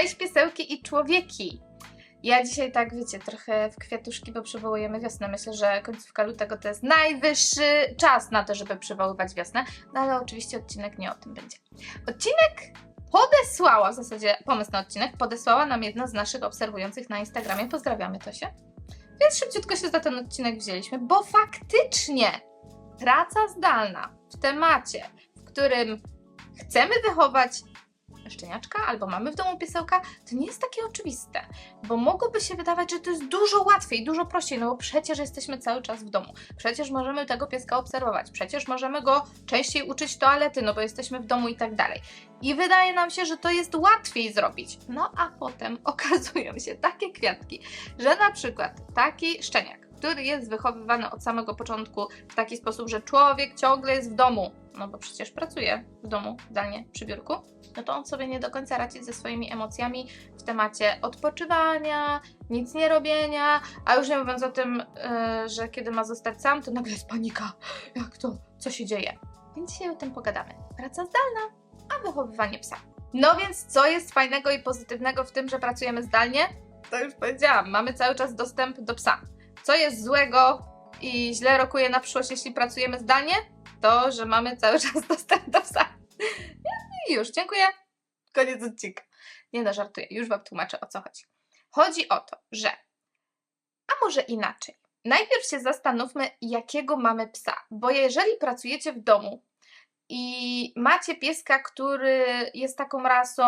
Cześć piesełki i człowieki! Ja dzisiaj tak, wiecie, trochę w kwiatuszki, bo przywołujemy wiosnę. Myślę, że końcówka lutego to jest najwyższy czas na to, żeby przywoływać wiosnę. No ale oczywiście odcinek nie o tym będzie. Odcinek podesłała, w zasadzie pomysł na odcinek, podesłała nam jedna z naszych obserwujących na Instagramie. Pozdrawiamy to się. Więc szybciutko się za ten odcinek wzięliśmy, bo faktycznie praca zdalna w temacie, w którym chcemy wychować szczeniaczka albo mamy w domu piesełka, to nie jest takie oczywiste, bo mogłoby się wydawać, że to jest dużo łatwiej, dużo prościej, no bo przecież jesteśmy cały czas w domu, przecież możemy tego pieska obserwować, przecież możemy go częściej uczyć toalety, no bo jesteśmy w domu i tak dalej. I wydaje nam się, że to jest łatwiej zrobić. No a potem okazują się takie kwiatki, że na przykład taki szczeniak, który jest wychowywany od samego początku w taki sposób, że człowiek ciągle jest w domu, no bo przecież pracuje w domu zdalnie przy biurku, no to on sobie nie do końca radzi ze swoimi emocjami w temacie odpoczywania, nic nie robienia, a już nie mówiąc o tym, yy, że kiedy ma zostać sam, to nagle jest panika. Jak to? Co się dzieje? Więc dzisiaj o tym pogadamy. Praca zdalna, a wychowywanie psa. No więc co jest fajnego i pozytywnego w tym, że pracujemy zdalnie? To już powiedziałam, mamy cały czas dostęp do psa. Co jest złego i źle rokuje na przyszłość, jeśli pracujemy zdalnie? To, że mamy cały czas dostęp do psa. I już, dziękuję. Koniec odcinka. Nie no, żartuję, już Wam tłumaczę o co chodzi. Chodzi o to, że, a może inaczej. Najpierw się zastanówmy, jakiego mamy psa, bo jeżeli pracujecie w domu i macie pieska, który jest taką rasą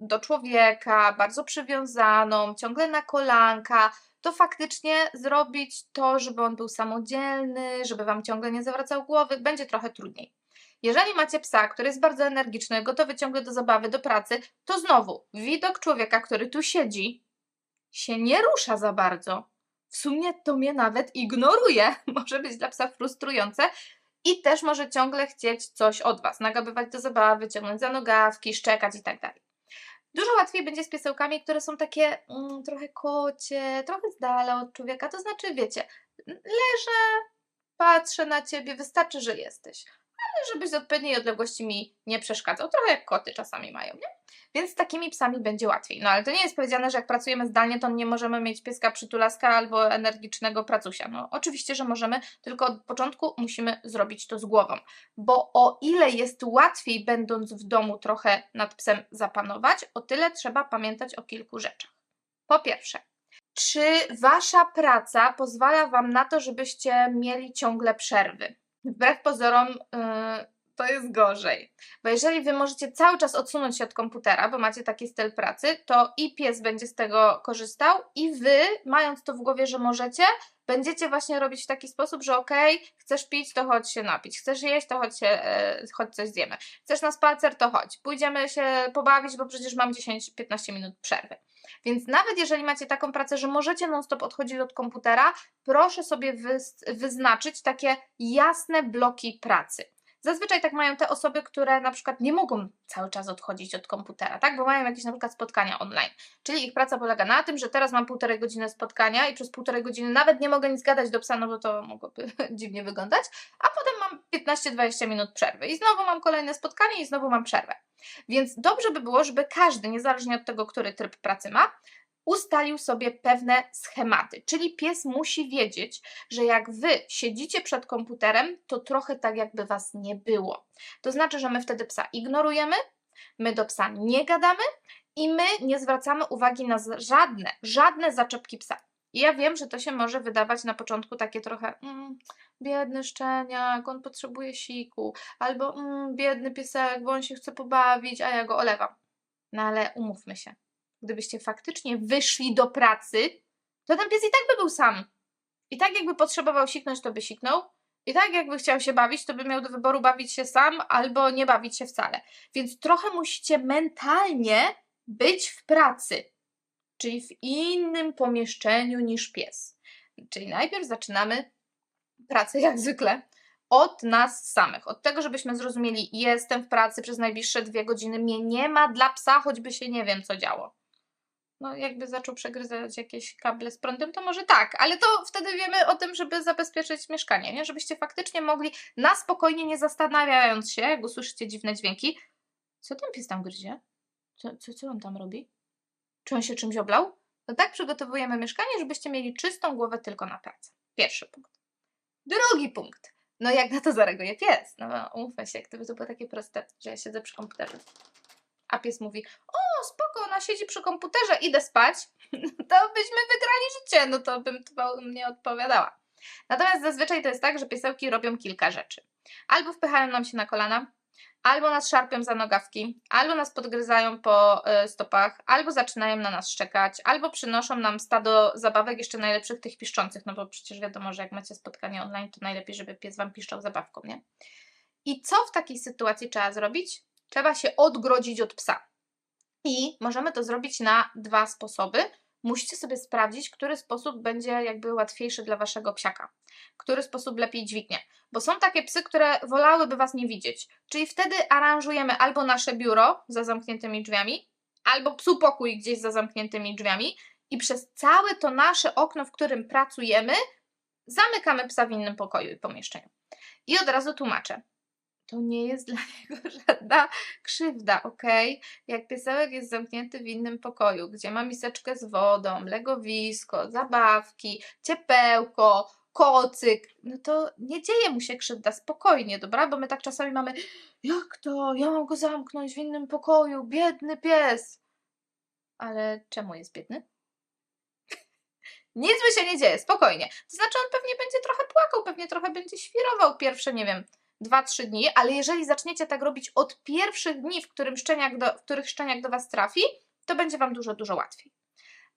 do człowieka, bardzo przywiązaną, ciągle na kolanka, to faktycznie zrobić to, żeby on był samodzielny, żeby Wam ciągle nie zawracał głowy, będzie trochę trudniej. Jeżeli macie psa, który jest bardzo energiczny, gotowy ciągle do zabawy, do pracy, to znowu widok człowieka, który tu siedzi, się nie rusza za bardzo. W sumie to mnie nawet ignoruje. Może być dla psa frustrujące i też może ciągle chcieć coś od Was, nagabywać do zabawy, ciągnąć za nogawki, szczekać i tak dalej. Dużo łatwiej będzie z piesełkami, które są takie mm, trochę kocie, trochę z dala od człowieka. To znaczy, wiecie, leżę, patrzę na ciebie, wystarczy, że jesteś ale żebyś z odpowiedniej odległości mi nie przeszkadzał. Trochę jak koty czasami mają, nie? Więc z takimi psami będzie łatwiej. No ale to nie jest powiedziane, że jak pracujemy zdalnie, to nie możemy mieć pieska przytulaska albo energicznego pracusia. No oczywiście, że możemy, tylko od początku musimy zrobić to z głową. Bo o ile jest łatwiej, będąc w domu, trochę nad psem zapanować, o tyle trzeba pamiętać o kilku rzeczach. Po pierwsze, czy wasza praca pozwala wam na to, żebyście mieli ciągle przerwy? Wbrew pozorom yy, to jest gorzej. Bo jeżeli wy możecie cały czas odsunąć się od komputera, bo macie taki styl pracy, to i pies będzie z tego korzystał, i wy, mając to w głowie, że możecie, będziecie właśnie robić w taki sposób, że okej, okay, chcesz pić, to chodź się napić, chcesz jeść, to chodź, się, e, chodź coś zjemy, chcesz na spacer, to chodź, pójdziemy się pobawić, bo przecież mam 10-15 minut przerwy. Więc nawet jeżeli macie taką pracę, że możecie non-stop odchodzić od komputera, proszę sobie wyznaczyć takie jasne bloki pracy. Zazwyczaj tak mają te osoby, które na przykład nie mogą cały czas odchodzić od komputera, tak? Bo mają jakieś na przykład spotkania online. Czyli ich praca polega na tym, że teraz mam półtorej godziny spotkania i przez półtorej godziny nawet nie mogę nic gadać do psa, no bo to mogłoby dziwnie wyglądać, a potem mam 15-20 minut przerwy i znowu mam kolejne spotkanie i znowu mam przerwę. Więc dobrze by było, żeby każdy, niezależnie od tego, który tryb pracy ma, ustalił sobie pewne schematy. Czyli pies musi wiedzieć, że jak wy siedzicie przed komputerem, to trochę tak jakby was nie było. To znaczy, że my wtedy psa ignorujemy, my do psa nie gadamy i my nie zwracamy uwagi na żadne, żadne zaczepki psa. I ja wiem, że to się może wydawać na początku takie trochę mm, biedny szczeniak, on potrzebuje siku, albo mm, biedny piesek, bo on się chce pobawić, a ja go olewam. No ale umówmy się, gdybyście faktycznie wyszli do pracy, to ten pies i tak by był sam. I tak jakby potrzebował siknąć, to by siknął. I tak jakby chciał się bawić, to by miał do wyboru bawić się sam albo nie bawić się wcale. Więc trochę musicie mentalnie być w pracy, czyli w innym pomieszczeniu niż pies. Czyli najpierw zaczynamy pracę jak zwykle od nas samych, od tego, żebyśmy zrozumieli, jestem w pracy przez najbliższe dwie godziny, mnie nie ma dla psa, choćby się nie wiem co działo no jakby zaczął przegryzać jakieś kable z prądem, to może tak, ale to wtedy wiemy o tym, żeby zabezpieczyć mieszkanie, nie? Żebyście faktycznie mogli na spokojnie, nie zastanawiając się, jak usłyszycie dziwne dźwięki, co ten pies tam gryzie? Co, co, co on tam robi? Czy on się czymś oblał? To tak przygotowujemy mieszkanie, żebyście mieli czystą głowę tylko na pracę. Pierwszy punkt. Drugi punkt. No jak na to zareaguje pies? No umówmy się, gdyby to było takie proste, że ja siedzę przy komputerze, a pies mówi, o spoko, ona siedzi przy komputerze, idę spać, to byśmy wygrali życie, no to bym to mnie odpowiadała. Natomiast zazwyczaj to jest tak, że piesełki robią kilka rzeczy. Albo wpychają nam się na kolana, albo nas szarpią za nogawki, albo nas podgryzają po y, stopach, albo zaczynają na nas szczekać, albo przynoszą nam stado zabawek, jeszcze najlepszych tych piszczących, no bo przecież wiadomo, że jak macie spotkanie online, to najlepiej, żeby pies Wam piszczał zabawką, nie? I co w takiej sytuacji trzeba zrobić? Trzeba się odgrodzić od psa. I możemy to zrobić na dwa sposoby. Musicie sobie sprawdzić, który sposób będzie jakby łatwiejszy dla waszego psiaka, który sposób lepiej dźwignie. Bo są takie psy, które wolałyby was nie widzieć. Czyli wtedy aranżujemy albo nasze biuro za zamkniętymi drzwiami, albo psu pokój gdzieś za zamkniętymi drzwiami i przez całe to nasze okno, w którym pracujemy, zamykamy psa w innym pokoju i pomieszczeniu. I od razu tłumaczę to nie jest dla niego żadna krzywda, ok? Jak piesełek jest zamknięty w innym pokoju, gdzie ma miseczkę z wodą, legowisko, zabawki, ciepełko, kocyk, no to nie dzieje mu się krzywda, spokojnie, dobra? Bo my tak czasami mamy, jak to, ja mam go zamknąć w innym pokoju, biedny pies. Ale czemu jest biedny? Nic by się nie dzieje, spokojnie. To znaczy on pewnie będzie trochę płakał, pewnie trochę będzie świrował pierwsze, nie wiem, 2-3 dni, ale jeżeli zaczniecie tak robić od pierwszych dni, w, którym szczeniak do, w których szczeniak do Was trafi, to będzie Wam dużo, dużo łatwiej.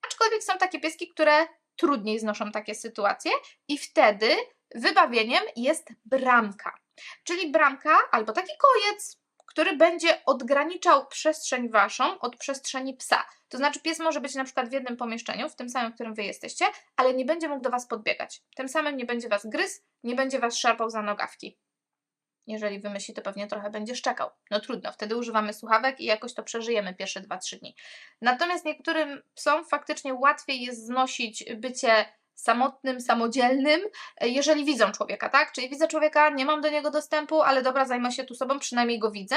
Aczkolwiek są takie pieski, które trudniej znoszą takie sytuacje i wtedy wybawieniem jest bramka. Czyli bramka albo taki kojec, który będzie odgraniczał przestrzeń waszą od przestrzeni psa. To znaczy pies może być na przykład w jednym pomieszczeniu, w tym samym, w którym wy jesteście, ale nie będzie mógł do was podbiegać. Tym samym nie będzie was gryzł, nie będzie was szarpał za nogawki. Jeżeli wymyśli, to pewnie trochę będzie szczekał. No trudno, wtedy używamy słuchawek i jakoś to przeżyjemy pierwsze 2-3 dni. Natomiast niektórym psom faktycznie łatwiej jest znosić bycie samotnym, samodzielnym, jeżeli widzą człowieka, tak? Czyli widzę człowieka, nie mam do niego dostępu, ale dobra, zajmę się tu sobą, przynajmniej go widzę,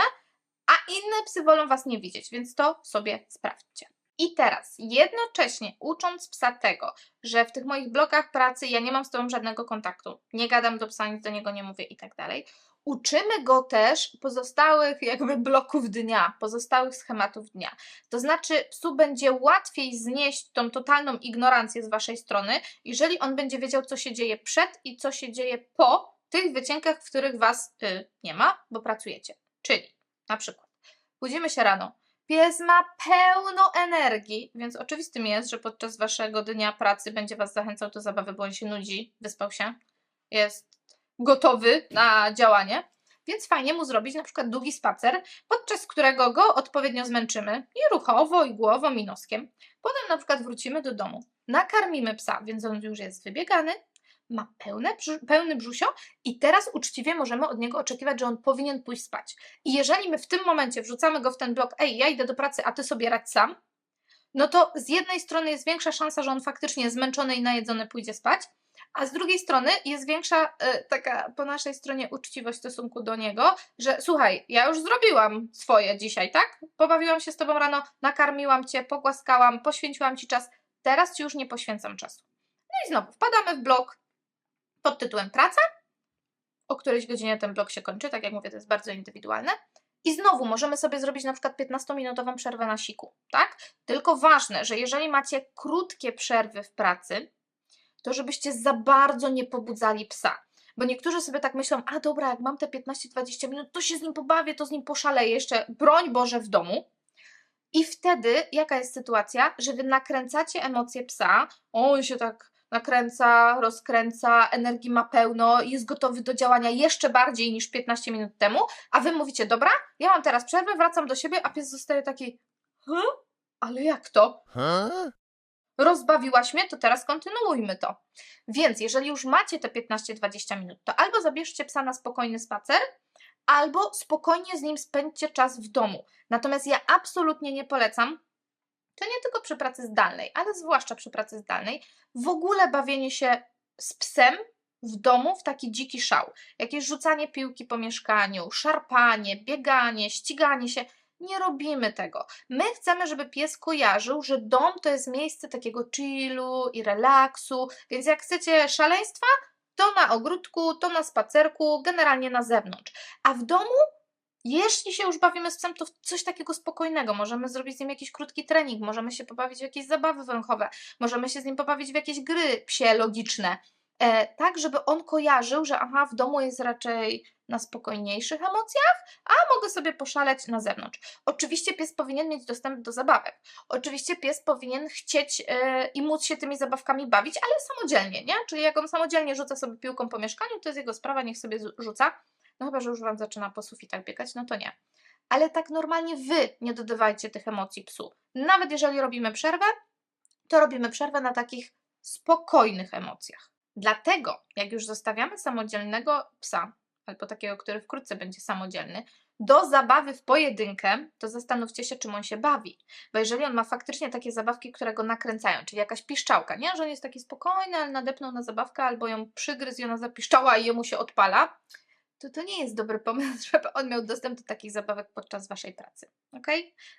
a inne psy wolą Was nie widzieć, więc to sobie sprawdźcie. I teraz, jednocześnie ucząc psa tego, że w tych moich blokach pracy ja nie mam z tobą żadnego kontaktu, nie gadam do psa, nic do niego nie mówię i tak dalej, uczymy go też pozostałych jakby bloków dnia, pozostałych schematów dnia. To znaczy, psu będzie łatwiej znieść tą totalną ignorancję z waszej strony, jeżeli on będzie wiedział, co się dzieje przed i co się dzieje po tych wycinkach, w których was y, nie ma, bo pracujecie. Czyli na przykład budzimy się rano. Pies ma pełno energii, więc oczywistym jest, że podczas waszego dnia pracy będzie was zachęcał do zabawy, bo on się nudzi, wyspał się, jest gotowy na działanie. Więc fajnie mu zrobić na przykład długi spacer, podczas którego go odpowiednio zmęczymy i ruchowo, i głową, i noskiem. Potem na przykład wrócimy do domu, nakarmimy psa, więc on już jest wybiegany, ma pełne, pełny brzusio i teraz uczciwie możemy od niego oczekiwać, że on powinien pójść spać. I jeżeli my w tym momencie wrzucamy go w ten blok, ej, ja idę do pracy, a ty sobie radź sam, no to z jednej strony jest większa szansa, że on faktycznie zmęczony i najedzony pójdzie spać, a z drugiej strony jest większa y, taka po naszej stronie uczciwość w stosunku do niego, że słuchaj, ja już zrobiłam swoje dzisiaj, tak? Pobawiłam się z tobą rano, nakarmiłam cię, pogłaskałam, poświęciłam ci czas, teraz ci już nie poświęcam czasu. No i znowu wpadamy w blok pod tytułem praca. O którejś godzinie ten blok się kończy, tak jak mówię, to jest bardzo indywidualne. I znowu możemy sobie zrobić na przykład 15-minutową przerwę na siku, tak? Tylko ważne, że jeżeli macie krótkie przerwy w pracy, to żebyście za bardzo nie pobudzali psa. Bo niektórzy sobie tak myślą, a dobra, jak mam te 15-20 minut, to się z nim pobawię, to z nim poszaleję jeszcze, broń Boże, w domu. I wtedy jaka jest sytuacja, że wy nakręcacie emocje psa, on się tak nakręca, rozkręca, energii ma pełno, jest gotowy do działania jeszcze bardziej niż 15 minut temu, a wy mówicie, dobra, ja mam teraz przerwę, wracam do siebie, a pies zostaje taki, huh? ale jak to? Huh? Rozbawiłaś mnie, to teraz kontynuujmy to. Więc jeżeli już macie te 15-20 minut, to albo zabierzcie psa na spokojny spacer, albo spokojnie z nim spędźcie czas w domu. Natomiast ja absolutnie nie polecam, to nie tylko przy pracy zdalnej, ale zwłaszcza przy pracy zdalnej, w ogóle bawienie się z psem w domu w taki dziki szał. Jakieś rzucanie piłki po mieszkaniu, szarpanie, bieganie, ściganie się. Nie robimy tego. My chcemy, żeby pies kojarzył, że dom to jest miejsce takiego chillu i relaksu, więc jak chcecie szaleństwa, to na ogródku, to na spacerku, generalnie na zewnątrz. A w domu jeśli się już bawimy z psem, to coś takiego spokojnego. Możemy zrobić z nim jakiś krótki trening, możemy się pobawić w jakieś zabawy węchowe, możemy się z nim pobawić w jakieś gry psie logiczne. E, tak, żeby on kojarzył, że aha, w domu jest raczej na spokojniejszych emocjach, a mogę sobie poszaleć na zewnątrz. Oczywiście pies powinien mieć dostęp do zabawek. Oczywiście pies powinien chcieć e, i móc się tymi zabawkami bawić, ale samodzielnie, nie? Czyli jak on samodzielnie rzuca sobie piłką po mieszkaniu, to jest jego sprawa, niech sobie rzuca. No chyba, że już Wam zaczyna po sufitach biegać, no to nie. Ale tak normalnie Wy nie dodawajcie tych emocji psu. Nawet jeżeli robimy przerwę, to robimy przerwę na takich spokojnych emocjach. Dlatego, jak już zostawiamy samodzielnego psa, albo takiego, który wkrótce będzie samodzielny, do zabawy w pojedynkę, to zastanówcie się, czym on się bawi. Bo jeżeli on ma faktycznie takie zabawki, które go nakręcają, czyli jakaś piszczałka, nie? Że on jest taki spokojny, ale nadepnął na zabawkę, albo ją przygryzł i ona zapiszczała i jemu się odpala, to to nie jest dobry pomysł, żeby on miał dostęp do takich zabawek podczas Waszej pracy. ok?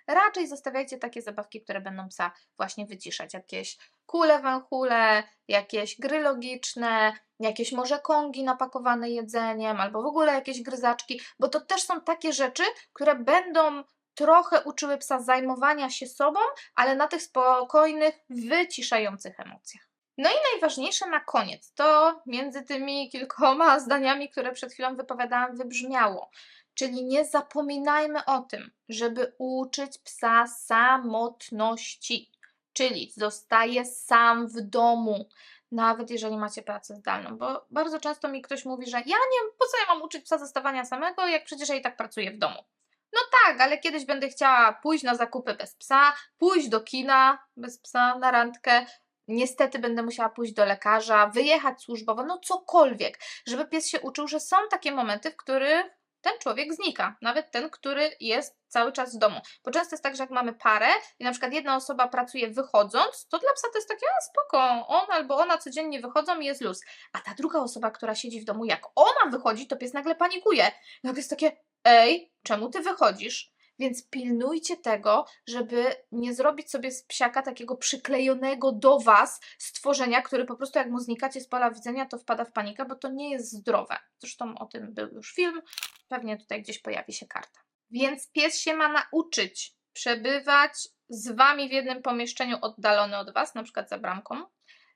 Raczej zostawiajcie takie zabawki, które będą psa właśnie wyciszać. Jakieś kule węchule, jakieś gry logiczne, jakieś może kongi napakowane jedzeniem, albo w ogóle jakieś gryzaczki, bo to też są takie rzeczy, które będą trochę uczyły psa zajmowania się sobą, ale na tych spokojnych, wyciszających emocjach. No i najważniejsze na koniec, to między tymi kilkoma zdaniami, które przed chwilą wypowiadałam, wybrzmiało. Czyli nie zapominajmy o tym, żeby uczyć psa samotności. Czyli zostaje sam w domu, nawet jeżeli macie pracę zdalną. Bo bardzo często mi ktoś mówi, że ja nie, po co ja mam uczyć psa zostawania samego, jak przecież ja i tak pracuję w domu. No tak, ale kiedyś będę chciała pójść na zakupy bez psa, pójść do kina bez psa na randkę, niestety będę musiała pójść do lekarza, wyjechać służbowo, no cokolwiek, żeby pies się uczył, że są takie momenty, w których ten człowiek znika, nawet ten, który jest cały czas w domu. Bo często jest tak, że jak mamy parę i na przykład jedna osoba pracuje wychodząc, to dla psa to jest takie, a spoko, on albo ona codziennie wychodzą i jest luz. A ta druga osoba, która siedzi w domu, jak ona wychodzi, to pies nagle panikuje. Nagle jest takie, ej, czemu ty wychodzisz? Więc pilnujcie tego, żeby nie zrobić sobie z psiaka takiego przyklejonego do was stworzenia, który po prostu jak mu znikacie z pola widzenia, to wpada w panikę, bo to nie jest zdrowe. Zresztą o tym był już film, pewnie tutaj gdzieś pojawi się karta. Więc pies się ma nauczyć przebywać z wami w jednym pomieszczeniu oddalony od was, na przykład za bramką.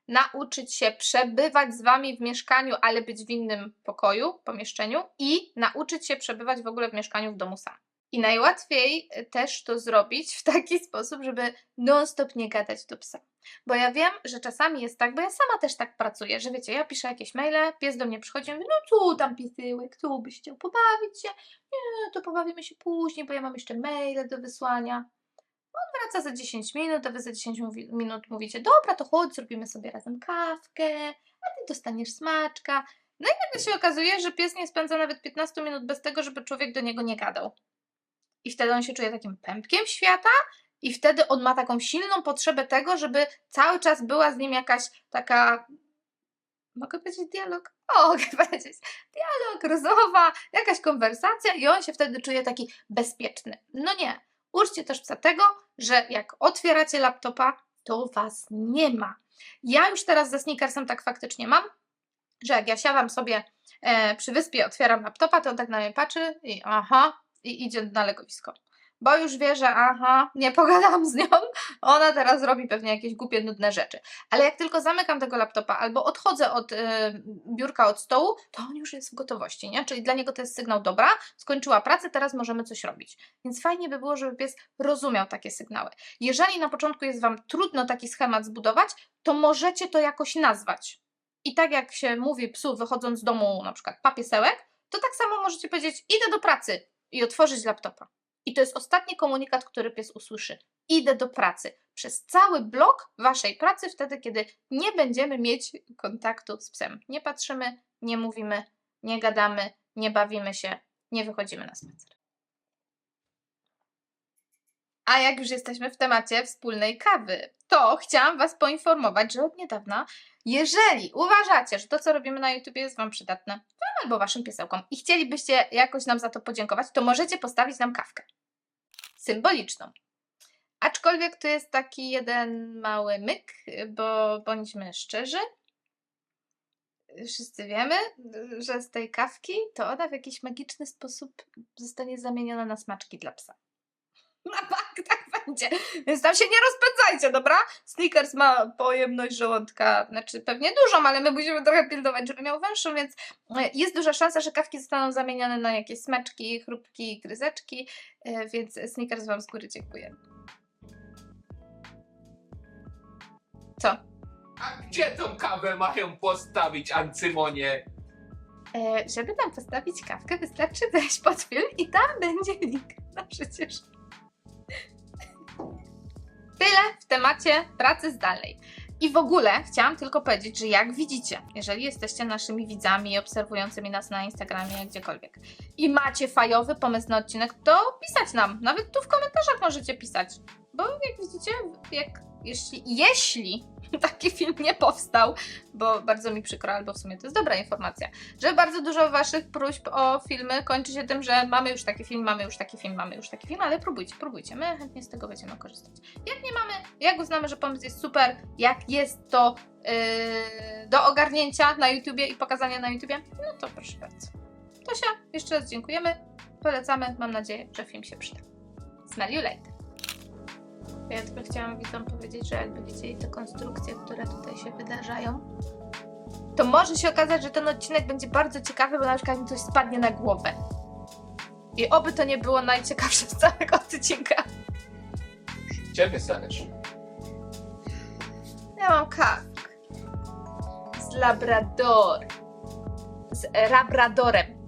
Nauczyć się przebywać z wami w mieszkaniu, ale być w innym pokoju, pomieszczeniu i nauczyć się przebywać w ogóle w mieszkaniu w domu sam. I najłatwiej też to zrobić w taki sposób, żeby non-stop nie gadać do psa. Bo ja wiem, że czasami jest tak, bo ja sama też tak pracuję, że wiecie, ja piszę jakieś maile, pies do mnie przychodzi i mówi, no tu tam piesyłek, tu byś chciał pobawić się, nie, to pobawimy się później, bo ja mam jeszcze maile do wysłania. On wraca za 10 minut, a wy za 10 mówi, minut mówicie, dobra, to chodź, zrobimy sobie razem kawkę, a ty dostaniesz smaczka. No i nagle się okazuje, że pies nie spędza nawet 15 minut bez tego, żeby człowiek do niego nie gadał. I wtedy on się czuje takim pępkiem świata, i wtedy on ma taką silną potrzebę tego, żeby cały czas była z nim jakaś taka. Mogę powiedzieć dialog? O, mogę powiedzieć dialog, rozmowa, jakaś konwersacja, i on się wtedy czuje taki bezpieczny. No nie. Uczcie też psa tego, że jak otwieracie laptopa, to was nie ma. Ja już teraz ze sneakersem tak faktycznie mam, że jak ja siadam sobie e, przy wyspie, otwieram laptopa, to on tak na mnie patrzy i aha, i idzie na legowisko. Bo już wie, że aha, nie pogadam z nią, ona teraz robi pewnie jakieś głupie, nudne rzeczy. Ale jak tylko zamykam tego laptopa albo odchodzę od y, biurka, od stołu, to on już jest w gotowości, nie? Czyli dla niego to jest sygnał, dobra, skończyła pracę, teraz możemy coś robić. Więc fajnie by było, żeby pies rozumiał takie sygnały. Jeżeli na początku jest Wam trudno taki schemat zbudować, to możecie to jakoś nazwać. I tak jak się mówi psu wychodząc z domu, na przykład papiesełek, to tak samo możecie powiedzieć, idę do pracy i otworzyć laptopa. I to jest ostatni komunikat, który pies usłyszy. Idę do pracy. Przez cały blok waszej pracy, wtedy, kiedy nie będziemy mieć kontaktu z psem. Nie patrzymy, nie mówimy, nie gadamy, nie bawimy się, nie wychodzimy na spacer. A jak już jesteśmy w temacie wspólnej kawy, to chciałam Was poinformować, że od niedawna, jeżeli uważacie, że to, co robimy na YouTube jest Wam przydatne, Wam albo Waszym piesełkom i chcielibyście jakoś nam za to podziękować, to możecie postawić nam kawkę. symboliczną. Aczkolwiek to jest taki jeden mały myk, bo bądźmy szczerzy, wszyscy wiemy, że z tej kawki to ona w jakiś magiczny sposób zostanie zamieniona na smaczki dla psa. Na tak będzie. Więc tam się nie rozpędzajcie, dobra? Snickers ma pojemność żołądka, znaczy pewnie dużą, ale my musimy trochę pilnować, żeby miał węższą, więc e, jest duża szansa, że kawki zostaną zamienione na jakieś smaczki, chrupki, gryzeczki, e, więc Snickers Wam z góry dziękuję. Co? A gdzie tą kawę mają postawić, Ancymonie? E, żeby nam postawić kawkę, wystarczy wejść pod film i tam będzie link. No przecież. Tyle w temacie pracy zdalnej. I w ogóle chciałam tylko powiedzieć, że jak widzicie, jeżeli jesteście naszymi widzami obserwującymi nas na Instagramie, gdziekolwiek i macie fajowy pomysł na odcinek, to pisać nam. Nawet tu w komentarzach możecie pisać. Bo jak widzicie, jak, jeśli, jeśli taki film nie powstał, bo bardzo mi przykro, albo w sumie to jest dobra informacja, że bardzo dużo Waszych próśb o filmy kończy się tym, że mamy już taki film, mamy już taki film, mamy już taki film, ale próbujcie, próbujcie. My chętnie z tego będziemy korzystać. Jak nie mamy, jak uznamy, że pomysł jest super, jak jest to yy, do ogarnięcia na YouTubie i pokazania na YouTubie, no to proszę bardzo. Tosia, jeszcze raz dziękujemy, polecamy, mam nadzieję, że film się przyda. Smell you later. Ja tylko chciałam widzom powiedzieć, że jakby widzieli te konstrukcje, które tutaj się wydarzają, to może się okazać, że ten odcinek będzie bardzo ciekawy, bo na przykład mi coś spadnie na głowę. I oby to nie było najciekawsze z całego odcinka. Ciebie zależy. Ja mam kawk. Z Labrador. Z Labradorem.